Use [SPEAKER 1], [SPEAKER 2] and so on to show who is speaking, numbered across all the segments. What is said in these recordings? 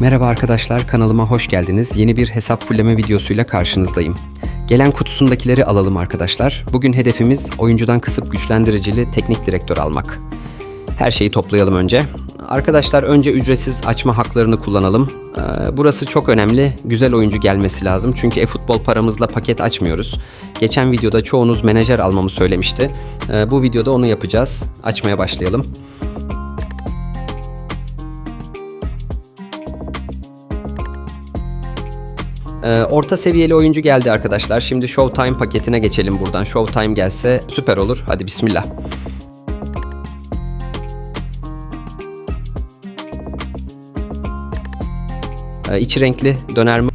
[SPEAKER 1] Merhaba arkadaşlar kanalıma hoş geldiniz. Yeni bir hesap fulleme videosuyla karşınızdayım. Gelen kutusundakileri alalım arkadaşlar. Bugün hedefimiz oyuncudan kısıp güçlendiricili teknik direktör almak. Her şeyi toplayalım önce. Arkadaşlar önce ücretsiz açma haklarını kullanalım. Ee, Burası çok önemli. Güzel oyuncu gelmesi lazım. Çünkü e-futbol paramızla paket açmıyoruz. Geçen videoda çoğunuz menajer almamı söylemişti. Ee, Bu videoda onu yapacağız. Açmaya başlayalım. Ee, orta seviyeli oyuncu geldi arkadaşlar. Şimdi Showtime paketine geçelim buradan. Showtime gelse süper olur. Hadi bismillah. Ee, içi renkli döner mi?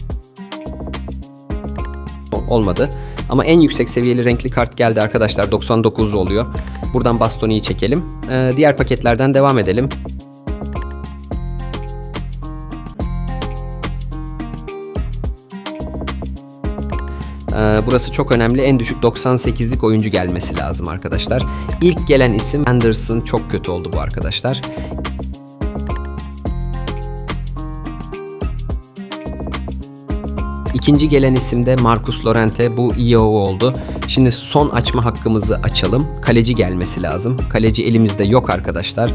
[SPEAKER 1] Olmadı. Ama en yüksek seviyeli renkli kart geldi arkadaşlar. 99 oluyor. Buradan Bastoni'yi çekelim. Ee, diğer paketlerden devam edelim. Ee, Burası çok önemli. En düşük 98'lik oyuncu gelmesi lazım arkadaşlar. İlk gelen isim Anderson çok kötü oldu bu arkadaşlar. İkinci gelen isim de Marcus Llorente. Bu iyi oldu. Şimdi son açma hakkımızı açalım. Kaleci gelmesi lazım. Kaleci elimizde yok arkadaşlar.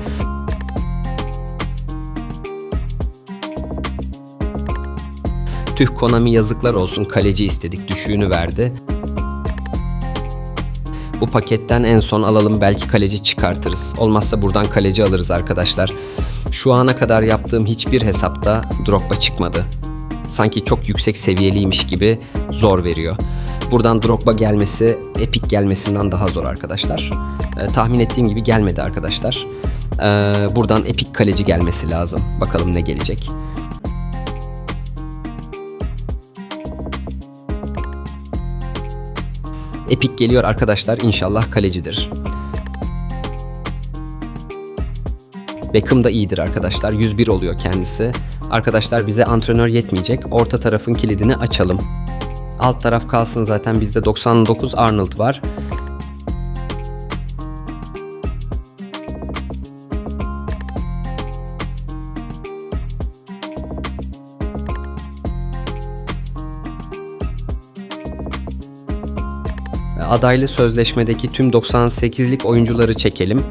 [SPEAKER 1] Tüh Konami yazıklar olsun kaleci istedik düşüğünü verdi. Bu paketten en son alalım belki kaleci çıkartırız. Olmazsa buradan kaleci alırız arkadaşlar. Şu ana kadar yaptığım hiçbir hesapta Drogba çıkmadı. Sanki çok yüksek seviyeliymiş gibi zor veriyor. Buradan Drogba gelmesi Epic gelmesinden daha zor arkadaşlar. Ee, tahmin ettiğim gibi gelmedi arkadaşlar. Ee, buradan Epic kaleci gelmesi lazım. Bakalım ne gelecek. Epic geliyor arkadaşlar. İnşallah kalecidir. Beckham da iyidir arkadaşlar. 101 oluyor kendisi. Arkadaşlar bize antrenör yetmeyecek. Orta tarafın kilidini açalım. Alt taraf kalsın zaten bizde 99 Arnold var. Adaylı sözleşmedeki tüm 98'lik oyuncuları çekelim.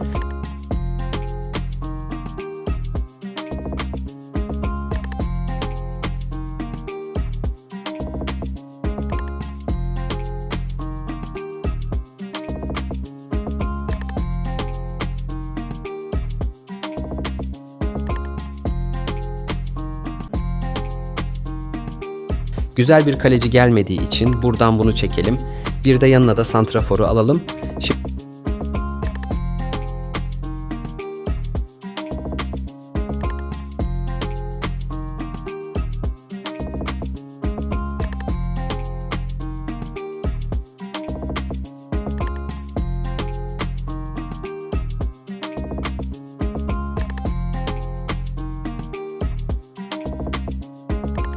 [SPEAKER 1] Güzel bir kaleci gelmediği için buradan bunu çekelim. Bir de yanına da santraforu alalım. Şimdi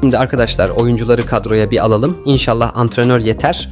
[SPEAKER 1] Şimdi arkadaşlar oyuncuları kadroya bir alalım. İnşallah antrenör yeter.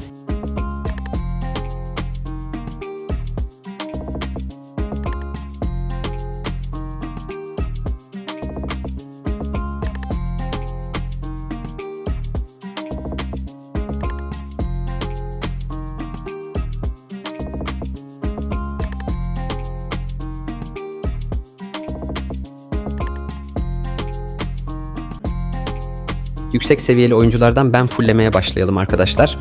[SPEAKER 1] Yüksek seviyeli oyunculardan ben fullemeye başlayalım arkadaşlar.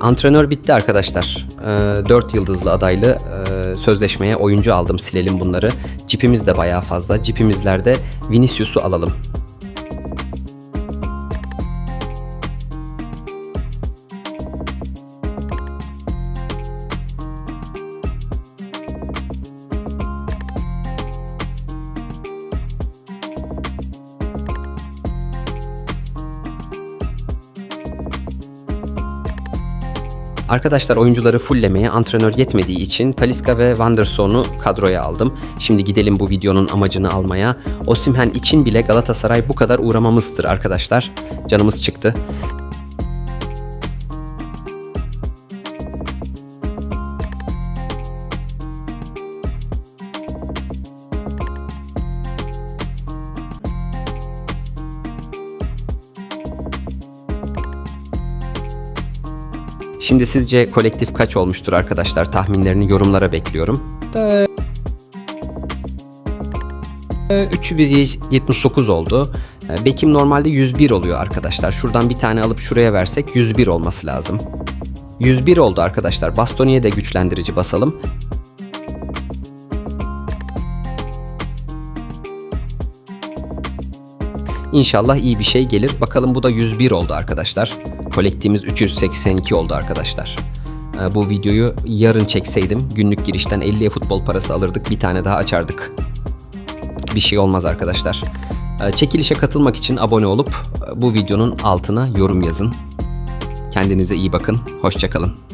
[SPEAKER 1] Antrenör bitti arkadaşlar. Ee, 4 yıldızlı adaylı e, sözleşmeye oyuncu aldım. Silelim bunları. Cipimiz de bayağı fazla. Cipimizlerde Vinicius'u alalım. Arkadaşlar oyuncuları fulllemeye antrenör yetmediği için Taliska ve Wanderson'u kadroya aldım. Şimdi gidelim bu videonun amacını almaya. Osimhen için bile Galatasaray bu kadar uğramamızdır arkadaşlar. Canımız çıktı. Şimdi sizce kolektif kaç olmuştur arkadaşlar? Tahminlerini yorumlara bekliyorum. Da- Ee, 379 oldu. Ee, Bekim normalde 101 oluyor arkadaşlar. Şuradan bir tane alıp şuraya versek 101 olması lazım. 101 oldu arkadaşlar. Bastoniye de güçlendirici basalım. İnşallah iyi bir şey gelir. Bakalım bu da 101 oldu arkadaşlar. Kolektiğimiz 382 oldu arkadaşlar. Ee, Bu videoyu yarın çekseydim günlük girişten 50'ye futbol parası alırdık. Bir tane daha açardık. Bir şey olmaz arkadaşlar. Ee, Çekilişe katılmak için abone olup e, bu videonun altına yorum yazın. Kendinize iyi bakın. Hoşçakalın.